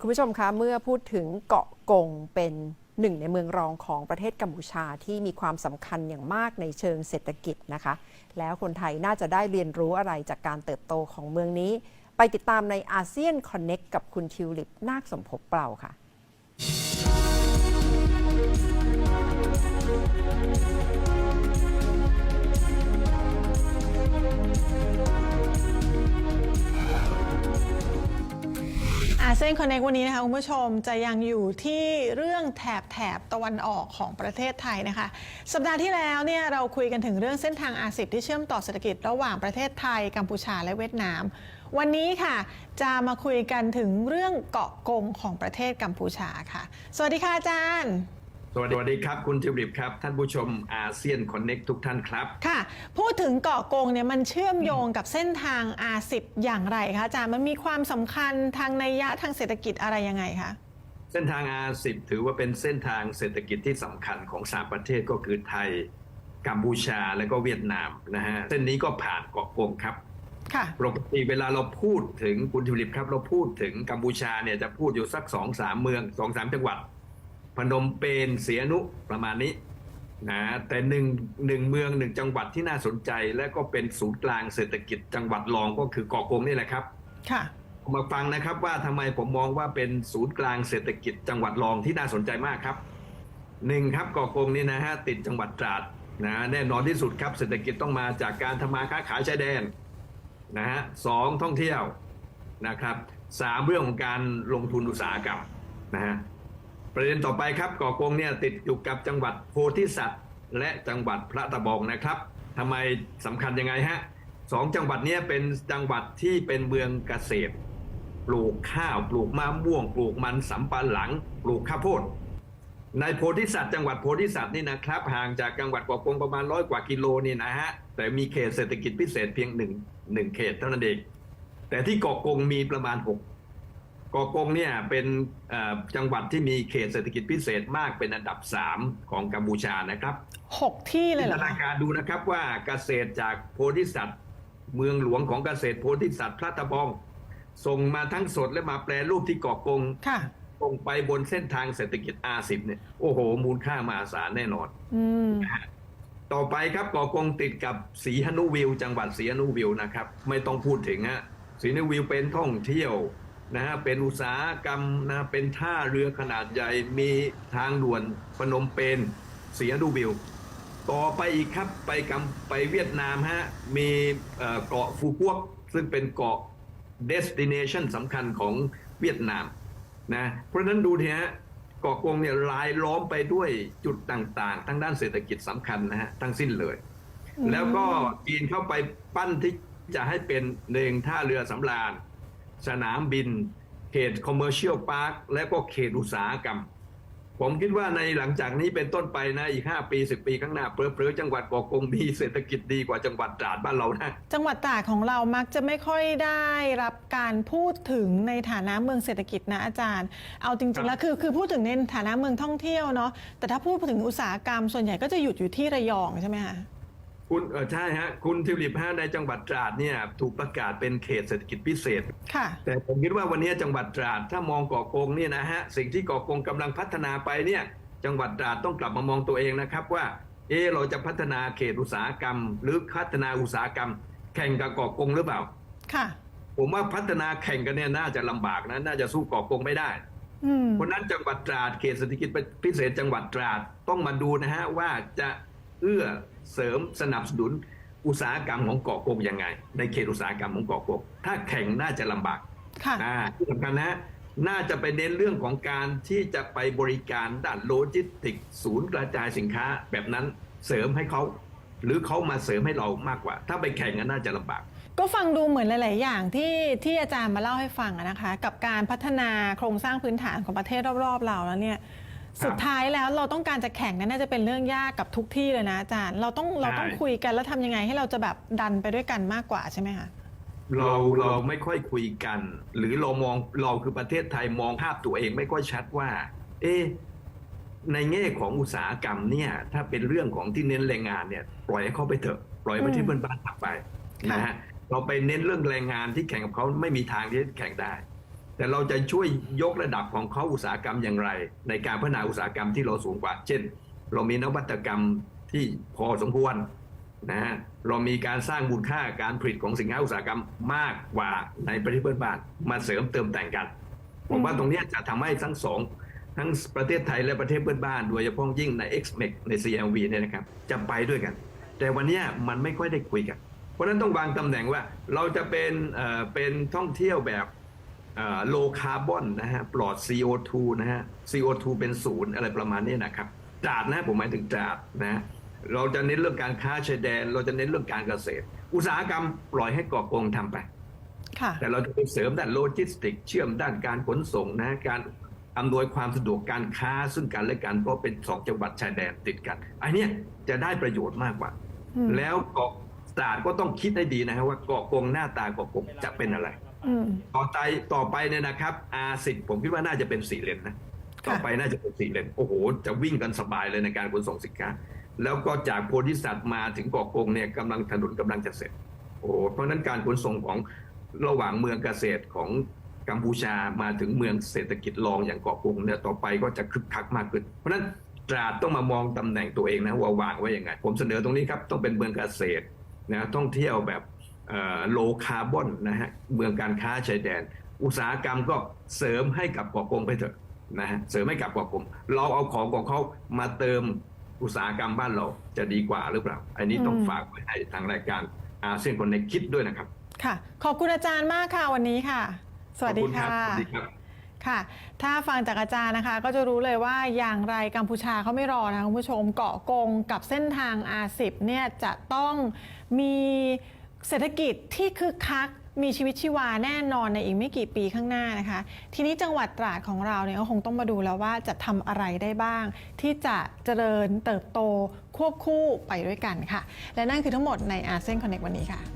คุณผู้ชมคะเมื่อพูดถึงเกาะกงเป็นหนึ่งในเมืองรองของประเทศกัมพูชาที่มีความสำคัญอย่างมากในเชิงเศรษฐกิจนะคะ แล้วคนไทยน่าจะได้เรียนรู้อะไรจากการเติบโตของเมืองนี้ ไปติดตามในอาเซียนคอนเน็กกับคุณทิวลิปนาคสมภพเปล่าค่ะ เซียนคอนเนควันนี้นะคะคุณผู้ชมจะยังอยู่ที่เรื่องแถบแถบตะวันออกของประเทศไทยนะคะ สัปดาห์ที่แล้วเนี่ยเราคุยกันถึงเรื่องเส้นทางอาสิบที่เชื่อมต่อเศรษฐกิจระหว่างประเทศไทย กัมพูชาและเวียดนาม วันนี้ค่ะจะมาคุยกันถึงเรื่องเกาะกงของประเทศกัมพูชาค่ะ สวัสดีค่ะอาจารย์ สวัสดีครับ คุณทิวลิปครับ ท่านผู้ชมอาเซียนคอนเน็กทุกท่านครับ ค่ะ พูดถึงเกาะกงเนี่ยมันเชื่อมโยงกับเส้นทางอาสิบอย่างไรคะอาจารย์มันมีความสำคัญทางนัยยะทางเศรษฐกิจอะไรยังไงคะเส้นทางอาสิบถือว่าเป็นเส้นทางเศรษฐกิจที่สำคัญของสามประเทศก็คือไทย กัมพูชาและก็เวียดนามนะฮะเส้นนี้ก็ผ่านเกาะกงครับค่ะ ปกติเวลาเราพูดถึงคุณทิวลิปครับ เราพูดถึงกัมพูชาเนี่ยจะพูดอยู่สักสองสามเมืองสองสามจังหวัด พนมเปญเสียนุประมาณนี้นะแต่หนึ่งหนึ่งเมืองหนึ่งจังหวัดที่น่าสนใจ และก็เป็นศูนย์กลางเศรษฐกิจจังหวัดรองก็คือเกาะกงนี่แหละครับ ค่ะ มาฟังนะครับว่าทำไมผมมองว่าเป็นศูนย์กลางเศรษฐกิจจังหวัดรองที่น่าสนใจมากครับหนึ่งครับเกาะกงนี่นะฮะติดจังหวัดตราดนะแน่นอนที่สุดครับเศรษฐกิจต้องมาจากการทำมาค้าขายชายแดนนะฮะสองท่องเที่ยวนะครับสามเรื่องของการลงทุนอุตสาหกรรมนะฮะ ประเด็นต่อไปครับเกาะกงเนี่ยติดอยู่กับจังหวัดโพธิสัตว์ และจังหวัดพระตะบองนะครับทำไมสำคัญยังไงฮะสองจังหวัดเนี้เป็นจังหวัดที่เป็นเมืองเกษตร ปลูกข้าวปลูกมะม่วง ปลูกมันสำปะหลัง ปลูกข้าวโพดในโพธิสัตว์จังหวัดโพธิสัตว์นี่นะครับห่างจากจังหวัดเกาะกงประมาณร้อยกว่ากิโลนี่นะฮะแต่มีเขตเศรษฐกิจพิเศษเพียงหนึ่งหนึ่งเขตเท่านั้นเองแต่ที่เกาะกงมีประมาณห กเกาะกงเนี่ยเป็นเอ่อจังหวัดที่มีเขตเศรษฐกิจพิเศษมากเป็นอันดับสามของกัมพูชานะครับหกที่เลยจินเหรตอนาคะการดูนะครับว่าเกษตรจากโพธิสัตว์ เมืองหลวงของเกษตรโพธิสัตว์พระตะบอง ส่งมาทั้งสดและมาแปลรูปที่เกาะกงค่ะส่งไปบนเส้นทางเศรษฐกิจอาสิบเนี่ยโอ้โห มูลค่ามหาศาลแน่นอนอืมต่อไปครับเกาะกงติดกับสีหนุวิว จังหวัดสีหนุวิวนะครับ ไม่ต้องพูดถึงฮะสีหนุวิวเป็นท่องเที่ยว นะฮะเป็นอุตสาหกรรมนะเป็นท่าเรือขนาดใหญ่มีทางด่วนพนมเปญสีหนุวิวต่อไปอีกครับไปกัมไปเวียดนามฮะมีเอ่อเกาะฟูกวกซึ่งเป็นเกาะ destination สำคัญของเวียดนามนะเพราะฉะนั้นดูทีฮะเกาะกงเนี่ยรายล้อมไปด้วยจุดต่างๆ ทั้งด้านเศรษฐกิจสำคัญนะฮะทั้งสิ้นเลยอืมแล้วก็จีนเข้าไปปั้นที่จะให้เป็นหนึ่งท่าเรือสำราญ สนามบิน เขตคอมเมอร์เชียลพาร์คและก็เขตอุตสาหกรรม ผมคิดว่าในหลังจากนี้เป็นต้นไปนะ อีก 5 ปี 10 ปีข้างหน้าเผลอๆจังหวัดกาะกงมีเศรษฐกิจดีกว่าจังหวัดตราดบ้านเรานะ จังหวัดตราดของเรามักจะไม่ค่อยได้รับการพูดถึงในฐานะเมืองเศรษฐกิจนะอาจารย์ เอาจริงๆแล้วคือคือพูดถึงในฐานะเมืองท่องเที่ยวเนาะแต่ถ้าพูดถึงอุตสาหกรรมส่วนใหญ่ก็จะหยุดอยู่ที่ระยองใช่ไหมคะ คุณเออใช่ฮะ คุณทิวลิปฮะในจังหวัดตราดเนี่ยถูกประกาศเป็นเขตเศรษฐกิจพิเศษ ค่ะ แต่ผมคิดว่าวันนี้จังหวัดตราดถ้ามองเกาะกงเนี่ยนะฮะสิ่งที่เกาะกงกำลังพัฒนาไปเนี่ยจังหวัดตราดต้องกลับมามองตัวเองนะครับว่าเออเราจะพัฒนาเขตอุตสาหกรรม หรือพัฒนาอุตสาหกรรม แข่งกับเกาะกงหรือเปล่า ค่ะ ผมว่าพัฒนาแข่งกันเนี่ยน่าจะลำบากนะน่าจะสู้เกาะกงไม่ได้อืมเพราะฉะนั้นจังหวัดตราดเขตเศรษฐกิจพิเศษจังหวัดตราดต้องมาดูนะฮะว่าจะ เอื้อเสริมสนับสนุนอุตสาหกรรมของเกาะกงยังไง ในเขตอุตสาหกรรมของเกาะกงถ้าแข่งน่าจะลำบากค่ะอ่าที่สำคัญนะน่าจะไปเน้นเรื่องของการที่จะไปบริการด้านโลจิสติกส์ศูนย์กระจายสินค้าแบบนั้นเสริมให้เขา หรือเขามาเสริมให้เรามากกว่า ถ้าไปแข่งกันน่าจะลำบาก ก็ฟังดูเหมือนหลาย ๆ อย่างที่ที่อาจารย์มาเล่าให้ฟังอะนะคะ กับการพัฒนาโครงสร้างพื้นฐานของประเทศรอบ ๆ เราแล้วเนี่ย สุดท้ายแล้วเราต้องการจะแข่งนั้นน่าจะเป็นเรื่องยากกับทุกที่เลยนะอาจารย์ เราต้องเราต้องใช่คุยกันแล้วทำยังไงให้เราจะแบบดันไปด้วยกันมากกว่าใช่ไหมคะเราเราไม่ค่อยคุยกัน หรือเรามองเราคือประเทศไทยมองภาพตัวเองไม่ค่อยชัดว่า เอ๊ะในแง่ของอุตสาหกรรมเนี่ย ถ้าเป็นเรื่องของที่เน้นแรงงานเนี่ย ปล่อยให้เขาไปเถอะปล่อยไปที่อืมเพื่อนบ้านถักไปนะฮะเราไปเน้นเรื่องแรงงานที่แข่งกับเขาไม่มีทางที่จะแข่งได้ แต่เราจะช่วยยกระดับของเขาอุตสาหกรรมอย่างไร ในการพัฒนาอุตสาหกรรมที่เราสูงกว่า เช่น เรามีนวัตกรรมที่พอสมควรนะฮะเรามีการสร้างมูลค่าการผลิตของสินค้าอุตสาหกรรมมากกว่าในประเทศเพื่อนบ้านมาเสริมเติมแต่งกัน ผมว่าตรงนี้จะทำให้ทั้งสองทั้งประเทศไทยและประเทศเพื่อนบ้าน โดยเฉพาะยิ่งใน XMEX ใน CLV เนี่ยนะครับจะไปด้วยกัน แต่วันนี้มันไม่ค่อยได้คุยกัน เพราะฉะนั้นต้องวางตำแหน่งว่าเราจะเป็นเอ่อเป็นท่องเที่ยวแบบ โลคาร์บอนนะฮะปลอด CO2 นะฮะ CO2 เป็นศูนย์อะไรประมาณนี้นะครับตราดนะผมหมายถึงตราดนะเราจะเน้นเรื่องการค้าชายแดน เราจะเน้นเรื่องการเกษตร อุตสาหกรรมปล่อยให้เกาะกงทำไปค่ะแต่เราจะไปเสริมด้านโลจิสติกส์เชื่อมด้านการขนส่งนะการอำนวยความสะดวกการค้าซึ่งกันและกันเพราะเป็นสองจังหวัดชายแดนติดกันอันเนี้ยจะได้ประโยชน์มากกว่าอืมแล้วเกาะตราดก็ต้องคิดให้ดีนะครับว่าเกาะกงหน้าตาเกาะกงจะเป็นอะไรอืม ต่อไปต่อไปเนี่ยนะครับอาสิผมคิดว่าน่าจะเป็นสี่เลนนะค่ะต่อไปน่าจะเป็นสี่เลนโอ้โห จะวิ่งกันสบายเลยในการขนส่งสินค้า แล้วก็จากโพธิสัตว์มาถึงเกาะกงเนี่ยกำลังถนนกำลังจะเสร็จ โอ้โหเพราะฉะนั้นการขนส่งของระหว่างเมืองเกษตรของกัมพูชามาถึงเมืองเศรษฐกิจรองอย่างเกาะกงเนี่ยต่อไปก็จะคึกคักมากขึ้น เพราะฉะนั้นตราดต้องมามองตำแหน่งตัวเองนะว่าวางไว้ยังไง ผมเสนอตรงนี้ครับต้องเป็นเมืองเกษตรนะท่องเที่ยวแบบ โลคาร์บอนนะฮะเมืองการค้าชายแดน อุตสาหกรรมก็เสริมให้กับเกาะกงไปเถอะนะฮะเสริมให้กับเกาะกงเราเอาของของเขามาเติมอุตสาหกรรมบ้านเราจะดีกว่าหรือเปล่า อันนี้ต้องอืมฝากไว้ให้ทางรายการอาเซียนคนในคิดด้วยนะครับ ค่ะ ขอบคุณอาจารย์มากค่ะวันนี้ค่ะ สวัสดีขอบณค่ะรับสวัสดีครับค่ะ ถ้าฟังจากอาจารย์นะคะ ก็จะรู้เลยว่าอย่างไรกัมพูชาเขาไม่รอนะคุณผู้ชมเกาะกงกับเส้นทาง R10 เนี่ยจะต้องมี เศรษฐกิจที่คึกคักมีชีวิตชีวาแน่นอนในอีกไม่กี่ปีข้างหน้านะคะ ทีนี้จังหวัดตราดของเราเนี่ยก็คงต้องมาดูแล้วว่าจะทำอะไรได้บ้าง ที่จะเจริญเติบโตควบคู่ไปด้วยกันค่ะ และนั่นคือทั้งหมดในอาเซียนคอนเน c t วันนี้ค่ะ